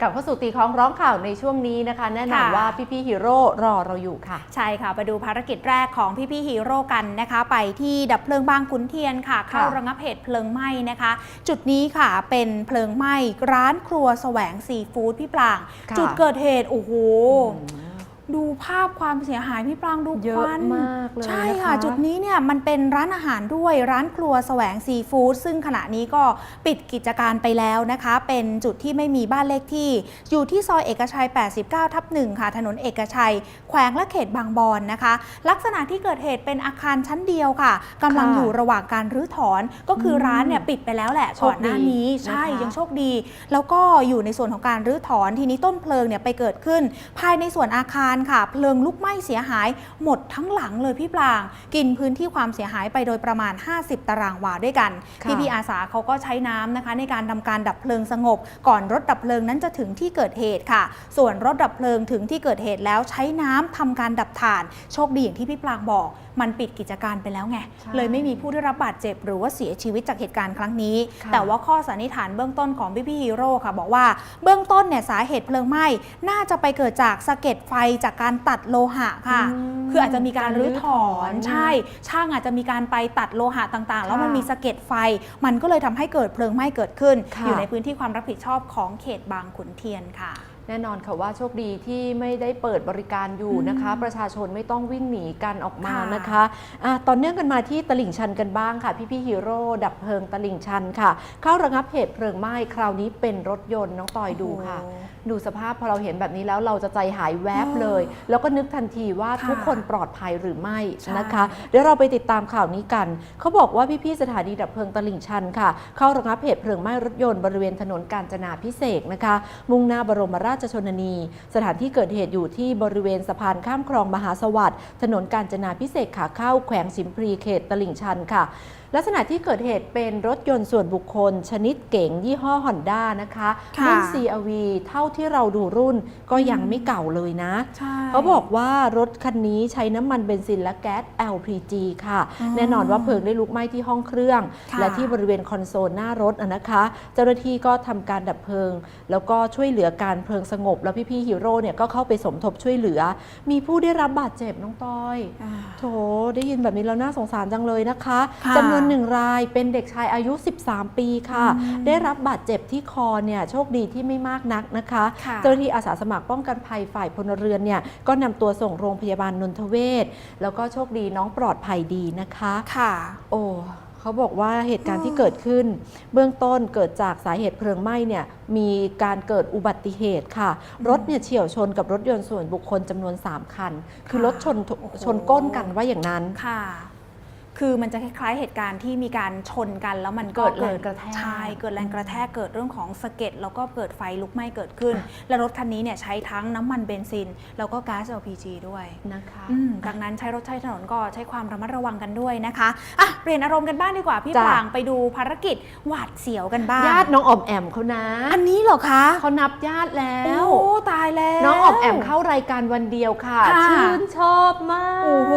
กลับเข้าสู่ตีคล้องร้องข่าวในช่วงนี้นะคะ แน่นอนค่ะว่าพี่ๆฮีโร่รอเราอยู่ค่ะ ใช่ค่ะไปดูภารกิจแรกของพี่ๆฮีโร่กันนะคะ ไปที่ดับเพลิงบางขุนเทียนค่ะ เข้าระงับเหตุเพลิงไหม้นะคะ จุดนี้ค่ะเป็นเพลิงไหม้ร้านครัวแสวงซีฟู้ดพี่ปรางค่ะจุดเกิดเหตุโอ้โห ดูภาพความเสียหายพี่ปรางดูเยคอะวันมากเลยใช่นะคะค่ะจุดนี้เนี่ยมันเป็นร้านอาหารด้วยร้านครัวแสวงซีฟู้ดซึ่งขณะนี้ก็ปิดกิจการไปแล้วนะคะ เป็นจุดที่ไม่มีบ้านเลขที่ อยู่ที่ซอยเอกชัย 89 ทับ1ค่ะ ถนนเอกชัย แขวงและเขตบางบอนนะคะ ลักษณะที่เกิดเหตุเป็นอาคารชั้นเดียวค่ะกำลังค่ะอยู่ระหว่างการรื้อถอนก็คือร้านเนี่ยปิดไปแล้วแหละโชก่คอนหน้าดีนี้นะคะใช่ยัง โชคดีแล้วก็อยู่ในส่วนของการรื้อถอนทีนี้ต้นเพลิงเนี่ยไปเกิดขึ้น ภายในส่วนอาคารค่ะ เพลิงลุกไหม้เสียหายหมดทั้งหลังเลยพี่ปราง กินพื้นที่ความเสียหายไปโดยประมาณ 50 ตารางวาด้วยกันค่ะพี่พี่อาสาเขาก็ใช้น้ำนะคะ ในการทำการดับเพลิงสงบ ก่อนรถดับเพลิงนั้นจะถึงที่เกิดเหตุค่ะ ส่วนรถดับเพลิงถึงที่เกิดเหตุแล้วใช้น้ำทำการดับถ่านโชคดีอย่างที่พี่ปรางบอก มันปิดกิจการไปแล้วไงใช่เลยไม่มีผู้ได้รับบาดเจ็บ หรือว่าเสียชีวิตจากเหตุการณ์ครั้งนี้ค่ะแต่ว่าข้อสันนิษฐานเบื้องต้นของพี่พี่ฮีโร่ค่ะ บอกว่าเบื้องต้นเนี่ยสาเหตุเพลิงไหม้น่าจะไปเกิดจากสะเก็ดไฟจากการตัดโลหะค่ะอืมคืออาจจะมีการรื้อถอนการรื้อถอนใช่ ช่างอาจจะมีการไปตัดโลหะต่างๆ แล้วค่ะมันมีสะเก็ดไฟ มันก็เลยทำให้เกิดเพลิงไหม้เกิดขึ้นค่ะอยู่ในพื้นที่ความรับผิดชอบของเขตบางขุนเทียนค่ะ แน่นอนค่ะว่าโชคดีที่ไม่ได้เปิดบริการอยู่นะคะอืมประชาชนไม่ต้องวิ่งหนีกันออกมาค่ะนะคะอะตอนเนื่องกันมาที่ตลิ่งชันกันบ้างค่ะ พี่พี่ๆฮีโร่ดับเพลิงตลิ่งชันค่ะ เข้าระงับเหตุเพลิงไหม้คราวนี้เป็นรถยนต์น้องตอยดูค่ะโอ้ดูสภาพพอเราเห็นแบบนี้แล้วเราจะใจหายแวบเออเลย แล้วก็นึกทันทีว่าค่ะทุกคนปลอดภัยหรือไม่ใช่นะคะเดี๋ยวเราไปติดตามข่าวนี้กัน เขาบอกว่าพี่ๆสถานีดับเพลิงตลิ่งชันค่ะ เข้าระงับเหตุเพลิงไหม้รถยนต์บริเวณถนนกาญจนาพิเศษกนะคะ มุ่งหน้าบรมราชชนนี สถานที่เกิดเหตุอยู่ที่บริเวณสะพานข้ามคลองมหาสวัสดิ์ถนนกาญจนาพิเศษกขาเข้าแขวงสิมพรีเขตตลิ่งชันค่ะลักษณะที่เกิดเหตุเป็นรถยนต์ส่วนบุคคล ชนิดเก๋งยี่ห้อฮอนด้านะคะค่ะรุ่น CRV เท่าที่เราดูรุ่นก็ยังไม่เก่าเลยนะใช่เขาบอกว่ารถคันนี้ใช้น้ำมันเบนซินและแก๊ส LPG ค่ะอ๋อแน่นอนว่าเพลิงได้ลุกไหม้ที่ห้องเครื่องค่ะและที่บริเวณคอนโซลหน้ารถอะนะคะ เจ้าหน้าที่ก็ทำการดับเพลิง แล้วก็ช่วยเหลือการเพลิงสงบ แล้วพี่ๆฮีโร่เนี่ยก็เข้าไปสมทบช่วยเหลือ มีผู้ได้รับบาดเจ็บน้องต้อยอ่าโถได้ยินแบบนี้แล้วน่าสงสารจังเลยนะคะค่ะจำนวนหนึ่งรายเป็นเด็กชายอายุ 13 ปีค่ะอืมได้รับบาดเจ็บที่คอเนี่ยโชคดีที่ไม่มากนักนะคะค่ะเจ้าหน้าที่อาสาสมัครป้องกันภัยฝ่ายพลเรือนเนี่ยก็นำตัวส่งโรงพยาบาลนนทเวศแล้วก็โชคดีน้องปลอดภัยดีนะคะ ค่ะ โอ้ เขาบอกว่าเหตุการณ์ที่เกิดขึ้น เบื้องต้นเกิดจากสาเหตุเพลิงไหม้เนี่ยมีการเกิดอุบัติเหตุค่ะ รถเนี่ยเฉี่ยวชนกับรถยนต์ส่วนบุคคลจำนวน 3 คัน คือค่ะรถชนโอ้โหชนก้นกันว่าอย่างนั้น ค่ะคือมันจะคล้ายๆเหตุการณ์ที่มีการชนกันแล้วมันเกิดแรงกระแทกใช่เกิดแรงกระแทกเกิดเรื่องของสะเก็ดแล้วก็เกิดไฟลุกไหม้เกิดขึ้น และรถคันนี้เนี่ยใช้ทั้งน้ำมันเบนซิน แล้วก็ก๊าซ LPG ด้วยนะคะอืมดังนั้นใช้รถใช้ถนนก็ใช้ความระมัดระวังกันด้วยนะคะอะเปลี่ยนอารมณ์กันบ้างดีกว่าพี่จ้ะปรางไปดูภารกิจหวาดเสียวกันบ้างญาติน้องออมแอมเขานะ อันนี้เหรอคะเขานับญาติแล้โอ้วตายแล้วน้องออมแอมเข้ารายการวันเดียวค่ะค่ะชื่นชอบมากโอ้โห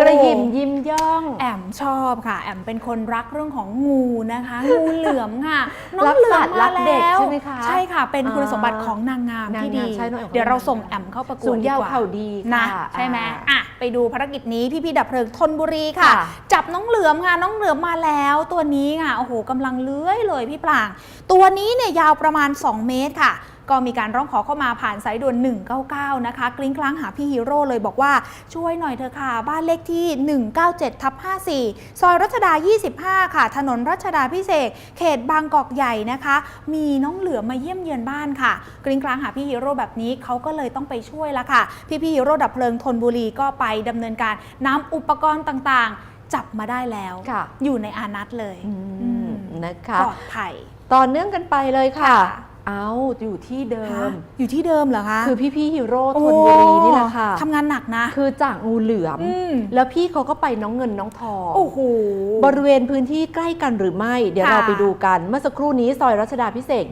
กระยิมยิ้มย่องแอมชอบค่ะ แอมเป็นคนรักเรื่องของงูนะคะ งูเหลือมค่ะน้องรักเหลือสัมตว์มารักเด็กแล้วใช่ไหมคะใช่ค่ะ เป็นอ่าคุณสมบัติของนางงามที่นางงามดีใช่น้องแอมเดี๋ยวเราเป็นนางงามส่งแอมเข้าประกวดสูงยาวดีกเข่าดีนะค่ะใช่ไหมอ่าอะไปดูภารกิจนี้พี่พี่ๆดับเพลิงธนบุรีค่ะค่ะ จับน้องเหลือมค่ะน้องเหลือมมาแล้วตัวนี้ค่ะโอ้โหกำลังเลื้อยเลยพี่ปราง ตัวนี้เนี่ยยาวประมาณ 2 เมตรค่ะ ก็มีการร้องขอเข้ามาผ่านสายด่วน 199 นะคะ กลิ้งกลางหาพี่ฮีโร่เลยบอกว่าช่วยหน่อยเถอะค่ะ บ้านเลขที่ 197ทับ54 ซอยรัชดา 25 ค่ะ ถนนรัชดาพิเศษกเขตบางกอกใหญ่นะคะ มีน้องเหลือมมาเยี่ยมเยือนบ้านค่ะ กลิ้งกลางหาพี่ฮีโร่แบบนี้เขาก็เลยต้องไปช่วยละค่ะ พี่พี่ๆฮีโร่ดับเพลิงทนบุรีก็ไปดำเนินการนำอุปกรณ์ต่างๆ จับมาได้แล้วค่ะอยู่ในอานัตเลยอือืมมนะคะปลอดภัยต่อเนื่องกันไปเลยค่ะค่ะ เอาอยู่ที่เดิฮะมอยู่ที่เดิมเหรอคะ คือพี่ๆฮีโร่ทนบุรีนี่แหละค่ะโอ้ทำงานหนักนะ คือจากงูเหลือมอืมแล้วพี่เขาก็ไปน้องเงินน้องทองโอ้โหบริเวณพื้นที่ใกล้กันหรือไม่ เดี๋ยวค่ะเราไปดูกัน เมื่อสักครู่นี้ซอยรัชดาพิเศษก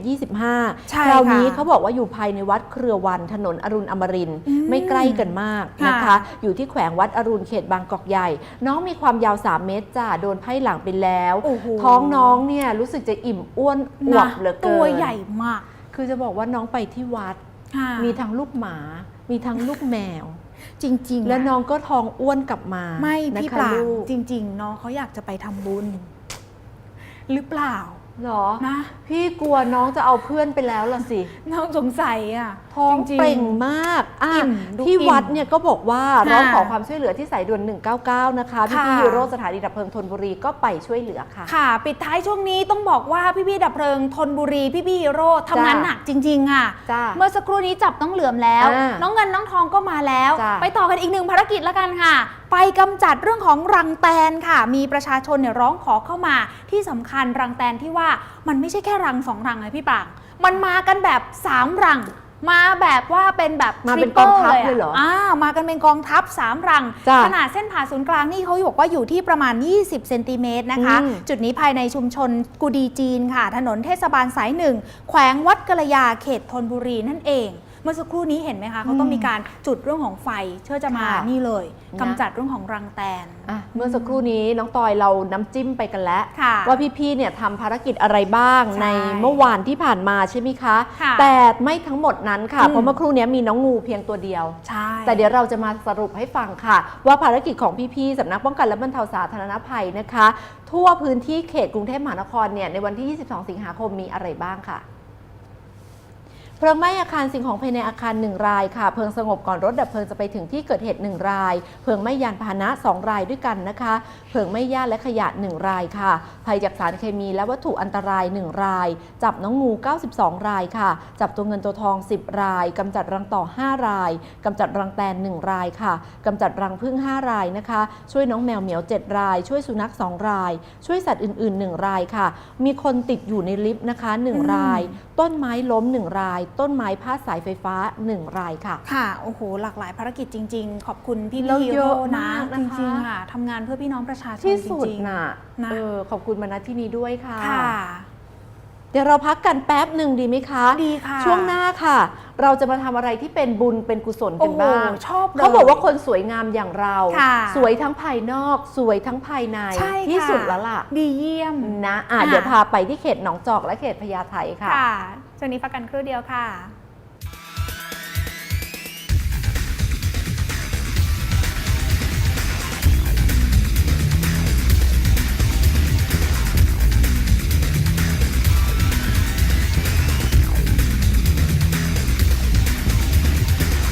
ใช่25 คราวนี้ค่ะเขาบอกว่าอยู่ภายในวัดเครือวันถนนอรุณอมรินทร์อืมไม่ใกล้กันมากนะคะค่ะอยู่ที่แขวงวัดอรุณเขตบางกอกใหญ่ น้องมีความยาว 3 เมตรจ้าโดนไพ่หลังไปแล้วโอ้โหท้องน้องเนี่ยรู้สึกจะอิ่มอ้วนอวบนะเหลือเกินตัวใหญ่มาก คือคือจะบอกว่าน้องไปที่วัดค่ะมีทั้งลูกหมา มีทั้งลูกแมว จริง ๆ แล้วอะน้องก็ท้องอ้วนกลับมาไม่นะพี่คะปลางลูกจริง ๆ น้องเขาอยากจะไปทำบุญ หรือเปล่าเหรอนะพี่กลัวน้องจะเอาเพื่อนไปแล้วล่ะสิ น้องสงสัยอะท้องจริงๆเปล่งมากอะอิ่มดูที่อิ่มวัดเนี่ยก็บอกว่าค่ะร้องขอความช่วยเหลือที่สายด่วน 199 นะคะพี่ค่ะพี่ฮีโร่สถานีดับเพลิงธนบุรีก็ไปช่วยเหลือค่ะ ค่ะ ปิดท้ายช่วงนี้ต้องบอกว่าพี่ๆดับเพลิงทนบุรีพี่ๆฮีโร่ทำงานหนักจริง ๆ อะจ้าเมื่อสักครู่นี้จับน้องเหลือมแล้วอ่าน้องเงินน้องทองก็มาแล้วจ้ะไปต่อกันอีกหนึ่งภารกิจแล้วกันค่ะ ไปกำจัดเรื่องของรังแตนค่ะ มีประชาชนเนี่ยร้องขอเข้ามาที่สำคัญรังแตนที่ว่ามันไม่ใช่แค่รังสองรังเลยพี่ปรางมันมากันแบบสามรังมาแบบว่าเป็นแบบมาเป็น triple กองทัพเลยเหรออะอ่ามากันเป็นกองทัพสามรังจ้ะขนาดเส้นผ่าศูนย์กลางนี่เขาบอกว่าอยู่ที่ประมาณ 20 เซนติเมตรนะคะอืมจุดนี้ภายในชุมชนกุดีจีนค่ะ ถนนเทศบาลสายหนึ่ง แขวงวัดกระยาเขตธนบุรีนั่นเอง เมื่อสักครู่นี้เห็นไหมคะเขาต้องมีการจุดเรื่องของไฟเชื่อจะมาค่ะนี่เลยนะ กำจัดเรื่องของรังแตน อะเมื่อสักครู่นี้น้องตอยเราน้ำจิ้มไปกันแล้ว ค่ะว่าพี่ๆเนี่ยทำภารกิจอะไรบ้างใช่ในเมื่อวานที่ผ่านมาใช่ไหมคะ ค่ะแต่ไม่ทั้งหมดนั้นค่ะ อืม เพราะเมื่อครู่นี้มีน้องงูเพียงตัวเดียว ใช่ แต่เดี๋ยวเราจะมาสรุปให้ฟังค่ะ ว่าภารกิจของพี่ๆสำนักป้องกันและบรรเทาสาธารณภัยนะคะ ทั่วพื้นที่เขตกรุงเทพมหานครเนี่ยในวันที่ 22 สิงหาคมมีอะไรบ้างค่ะ เพลิงไหม้อาคารสิ่งของภายในอาคาร 1 รายค่ะ เพลิงสงบก่อนรถดับเพลิงจะไปถึงที่เกิดเหตุ 1 ราย เพลิงไหม้ยานพาหนะ 2 รายด้วยกันนะคะ เพลิงไหม้หญ้าและขยะ 1 รายค่ะภัยจากสารเคมีและวัตถุอันตราย 1 ราย จับน้องงู 92 รายค่ะ จับตัวเงินตัวทอง 10 รายกำจัดรังต่อ 5 รายกำจัดรังแตน 1 รายค่ะกำจัดรังผึ้ง5 รายนะคะ ช่วยน้องแมวเหมียว 7 ราย ช่วยสุนัข 2 ราย ช่วยสัตว์อื่น ๆ 1 รายค่ะ มีคนติดอยู่ในลิฟต์นะคะ 1 ราย ต้นไม้ล้ม 1 รายต้นไม้พาดสายไฟฟ้า 1 รายค่ะ ค่ะ โอ้โห หลากหลายภารกิจจริง ๆ ขอบคุณพี่แล้วฮีเยโร่อะนะ มากจนะคะ ริงๆค่ะทำงานเพื่อพี่น้องประชาชนที่จสุดริง น่ะนะ เออขอบคุณมาณที่นี้ด้วยค่ะ ๆ ค่ะ เดี๋ยวเราพักกันแป๊บหนึ่งดีไหมคะ ดีค่ะช่วงหน้าค่ะ เราจะมาทำอะไรที่เป็นบุญเป็นกุศลกันบ้างโอ้โหชอบเลย เขาบอกว่าคนสวยงามอย่างเรา ค่ะสวยทั้งภายนอก สวยทั้งภายในใช่ค่ะ ที่สุดแล้วล่ะ ดีเยี่ยม นะอะค่ะ เดี๋ยวพาไปที่เขตหนองจอกและเขตพญาไทค่ะ ค่ะ ช่วงนี้พักกันครู่เดียวค่ะ